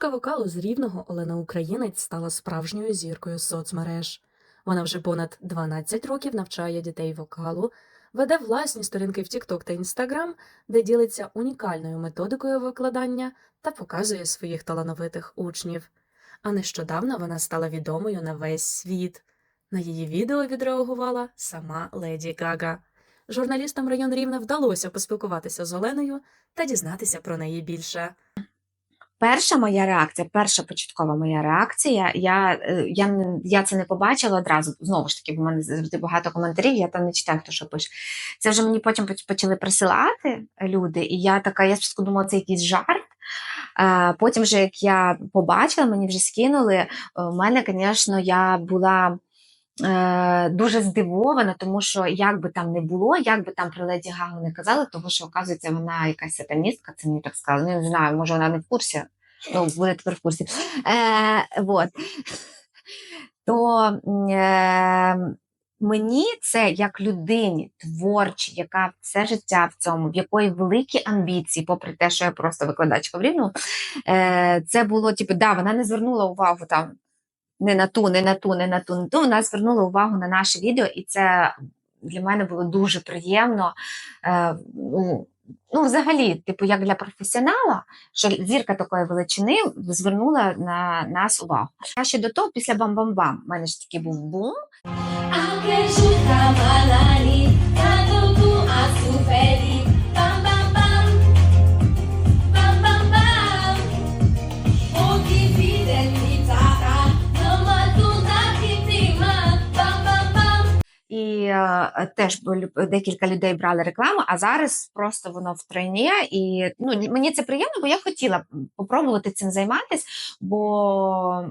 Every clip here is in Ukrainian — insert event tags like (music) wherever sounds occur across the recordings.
Викладачка вокалу з рівного Олена Українець стала справжньою зіркою соцмереж. Вона вже понад 12 років навчає дітей вокалу, веде власні сторінки в TikTok та Instagram, де ділиться унікальною методикою викладання та показує своїх талановитих учнів. А нещодавно вона стала відомою на весь світ. На її відео відреагувала сама Леді Гага. Журналістам район Рівне вдалося поспілкуватися з Оленою та дізнатися про неї більше. Перша моя реакція, перша початкова моя реакція, я, е, я, я це не побачила одразу. Знову ж таки, бо в мене завжди багато коментарів, я там не читаю, хто що пише. Це вже мені потім почали присилати люди, і я така, я спочатку думала, це якийсь жарт. Потім, вже як я побачила, мені вже скинули. е, У мене, звісно, я була. Е, дуже здивована, тому що як би там не було, як би там про Леді Гагу не казали, тому що, оказується, вона якась сатаністка, це мені так сказали. Ну, не знаю, може вона не в курсі. Ну, буде тепер в курсі. Е, вот. То е, мені це як людині творчій, яка все життя в цьому, в якої великі амбіції, попри те, що я просто викладачка в рівну, е, це було, типу, да, вона не звернула увагу там не на ту, не на ту, не на ту, не на ту. Вона звернула увагу на наше відео, і це для мене було дуже приємно. Е, ну, ну, взагалі, типу, як для професіонала, що зірка такої величини звернула на нас увагу. А ще до того, після бам-бам-бам, у мене ж такий був бум. Aunque теж декілька людей брали рекламу, а зараз просто воно втройні. І ну, мені це приємно, бо я хотіла попробувати цим займатися, бо.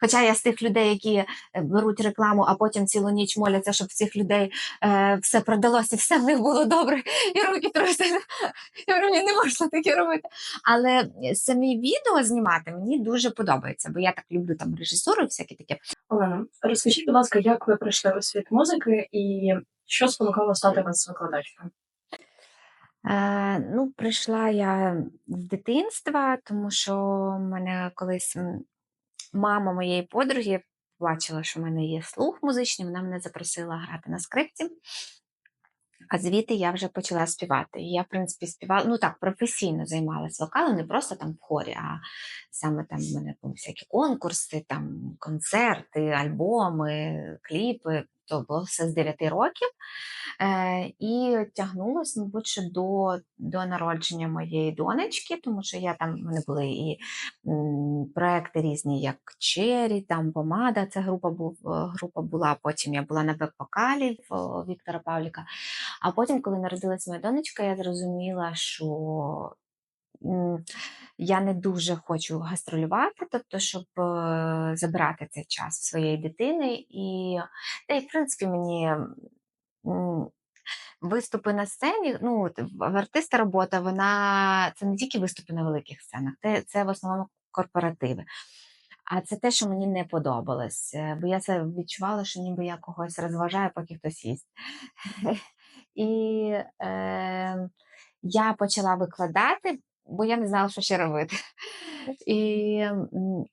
Хоча я з тих людей, які е, беруть рекламу, а потім цілу ніч моляться, щоб в цих людей е, все продалося, все в них було добре, і руки трусять. (laughs) Я говорю, «Ні, не можна таке робити. Але самі відео знімати мені дуже подобається, бо я так люблю там режисуру і всяке таке. Олена, розкажіть, будь ласка, як ви прийшли у світ музики і що спонукало стати вас викладачкою? Е, ну, прийшла я з дитинства, тому що мене колись мама моєї подруги бачила, що в мене є слух музичний, вона мене запросила грати на скрипці. А звідти я вже почала співати. Я, в принципі, співала, ну так, професійно займалася вокалом, не просто там в хорі, а саме там в мене були всякі конкурси, там концерти, альбоми, кліпи. То було все з 9 років. Е, і тягнулося, мабуть, ще до, до народження моєї донечки, тому що я там в мене були і проекти різні, як Чері, там Помада, це група, був, група була. Потім я була на бек-вокалі Віктора Павліка. А потім, коли народилась моя донечка, я зрозуміла, що я не дуже хочу гастролювати, тобто, щоб е, забирати цей час своєї дитини. І, та й, в принципі, мені виступи на сцені, ну, артиста робота, вона це не тільки виступи на великих сценах, це, це в основному корпоративи. А це те, що мені не подобалось, е, бо я це відчувала, що ніби я когось розважаю, поки хтось їсть. (laughs) І е, я почала викладати, бо я не знала, що ще робити. І,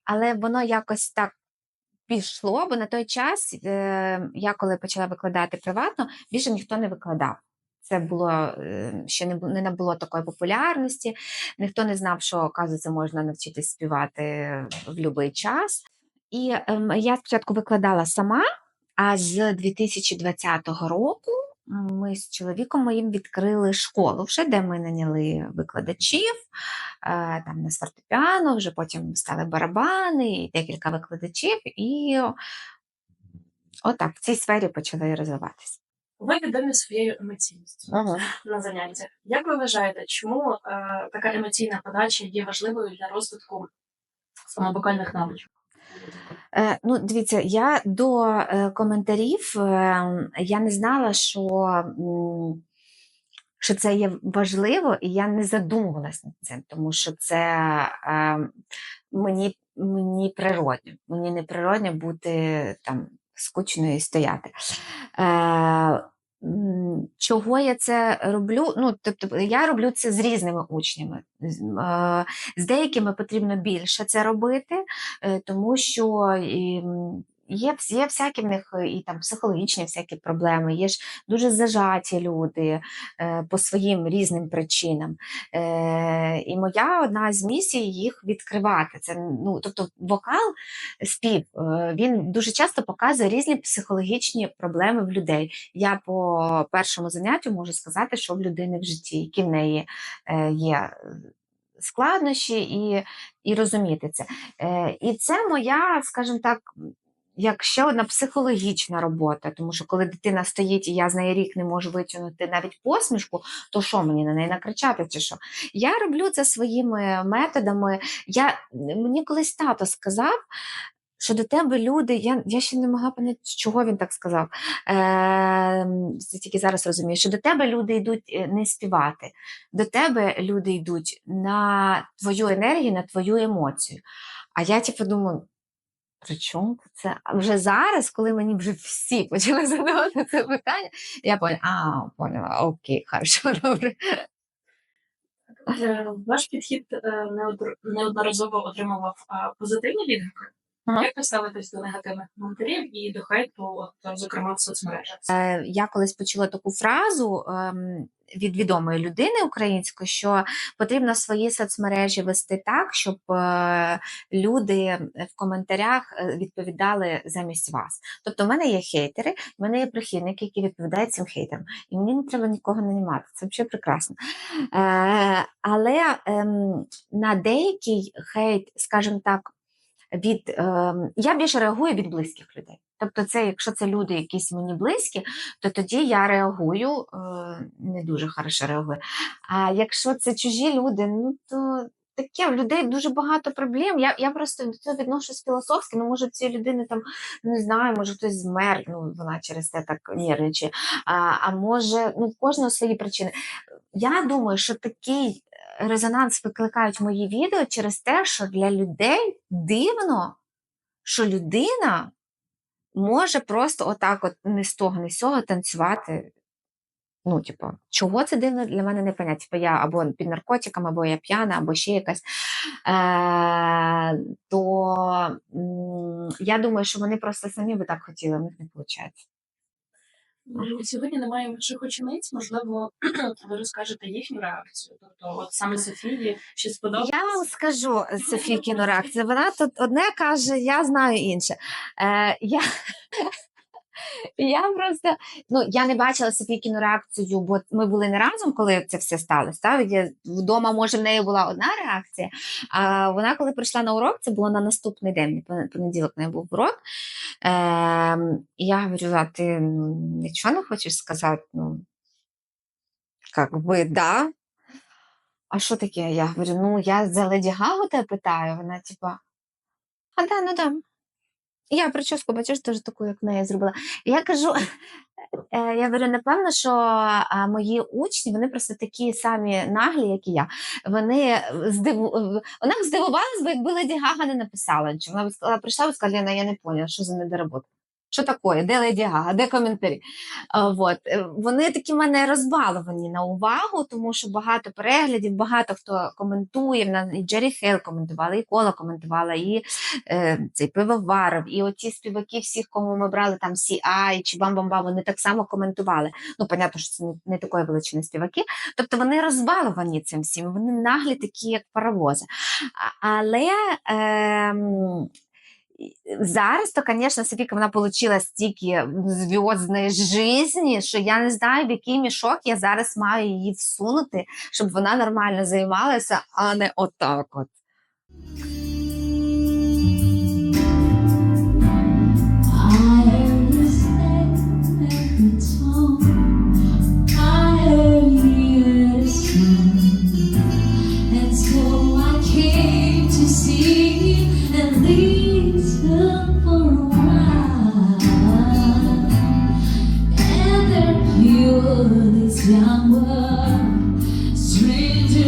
але воно якось так пішло, бо на той час е, я коли почала викладати приватно, більше ніхто не викладав. Це було е, ще не, не набуло такої популярності, ніхто не знав, що оказується, можна навчитись співати в будь-який час. І ем, я спочатку викладала сама, а з 2020 року ми з чоловіком моїм відкрили школу, вже де ми наняли викладачів, е, там на фортепіано, вже потім стали барабани, і декілька викладачів, і отак в цій сфері почали розвиватися. Ви відомі своєю емоційністю на заняттях. Як ви вважаєте, чому е, така емоційна подача є важливою для розвитку саме навичок? Е, ну, дивіться, я до е, коментарів е, я не знала, що, що це є важливо, і я не задумувалась над цим, тому що це мені, мені природньо. Мені не природньо бути там скучною і стояти. Чого я це роблю? Ну, тобто, я роблю це з різними учнями. З, деякими потрібно більше це робити, е, тому що є, є всякі в них е, і там психологічні всякі проблеми, є ж дуже зажаті люди е, по своїм різним причинам. Е, і моя одна з місій їх відкривати. Це, ну, тобто вокал, спів, е, він дуже часто показує різні психологічні проблеми в людей. Я по першому заняттю можу сказати, що в людини в житті, які в неї е, є е, складнощі, і, і розуміти це. Е, І це моя, скажімо так, як ще одна психологічна робота, тому що коли дитина стоїть, і я з неї рік не можу витягнути навіть посмішку, то що мені на неї накричати чи що? Я роблю це своїми методами. Я, мені колись тато сказав, що до тебе люди, я, я ще не могла поняти, чого він так сказав. Е, тільки зараз розумію, що до тебе люди йдуть е, не співати, до тебе люди йдуть на твою енергію, на твою емоцію. А я типу думаю, при чому це? А вже зараз, коли мені вже всі почали (laughs) задавати це питання, я поняла, а, поняла, окей, хорошо, (laughs) добре. Е, Ваш підхід е, неодноразово отримував позитивні відгуки. Ага. Як ви ставитесь до негативних коментарів і до хейту, от, зокрема в соцмережах? Е, Я колись почула таку фразу ем, від відомої людини української, що потрібно свої соцмережі вести так, щоб е, люди в коментарях е, відповідали замість вас. Тобто, в мене є хейтери, в мене є прихильники, які відповідають цим хейтерам. І мені не треба нікого нанімати. Це взагалі прекрасно. Е, але ем, на деякий хейт, скажімо так, від е, я більше реагую від близьких людей. Тобто, це, якщо це люди якісь мені близькі, то тоді я реагую е, не дуже хорошо реагую. А якщо це чужі люди, ну то таке в людей дуже багато проблем. Я, я просто до цього відношусь філософськи. Ну, може, ці людини там не знаю, може хтось змер, ну вона через це так нервничає. А, а може, ну в кожного свої причини. Я думаю, що такий резонанс викликають мої відео через те, що для людей дивно, що людина може просто отак, от не з того, не з цього танцювати. Ну, типу, чого це дивно для мене не понятно. Типу, я або під наркотиками, або я п'яна, або ще якась. Е, то м, я думаю, що вони просто самі би так хотіли, в них не виходить. Сьогодні немає ваших очениць, можливо, ви розкажете їхню реакцію. Тобто, от саме Софії, чи сподобалося? Я вам скажу Софійкіну реакцію. (laughs) Вона тут одне каже, я знаю інше. Е, я, я просто ну, я не бачила Софійкіну реакцію, бо ми були не разом, коли це все сталося. Так? Я, вдома, може, в неї була одна реакція. А вона, коли прийшла на урок, це було на наступний день, пон- понеділок в неї був урок. Е, я говорю, а ти ну, нічого не хочеш сказати? Ну, как би, да. А що таке? Я говорю, ну я за Леді Гагу тебе питаю. Вона типа, а да, ну да. Я прическу, бачиш, теж таку, як неї зробила. Я кажу, е, (laughs) я говорю, напевно, що мої учні, вони просто такі самі наглі, як і я. Вони здиву... Вона б здивувалась, бо якби Леді Гага не написала. Вона б сказала, прийшла і сказала, я не поняла, що за недоработка. Що таке? Де Леді Гага? Де коментарі? Вот. Е, Вони такі мене розбаловані на увагу, тому що багато переглядів, багато хто коментує. І Джері Хейл коментувала, і Кола коментувала, і е, цей пивоваров, і оті співаки, всіх, кому ми брали там CI чи Бам-Бам-Бам, вони так само коментували. Ну, понятно, що це не, такої величини співаки. Тобто вони розбаловані цим всім, вони наглі такі, як паровози. А- Але. І- Зараз, то, звісно, Софіка, вона отримала стільки зв'язної житті, що я не знаю, в який мішок я зараз маю її всунути, щоб вона нормально займалася, а не отак от.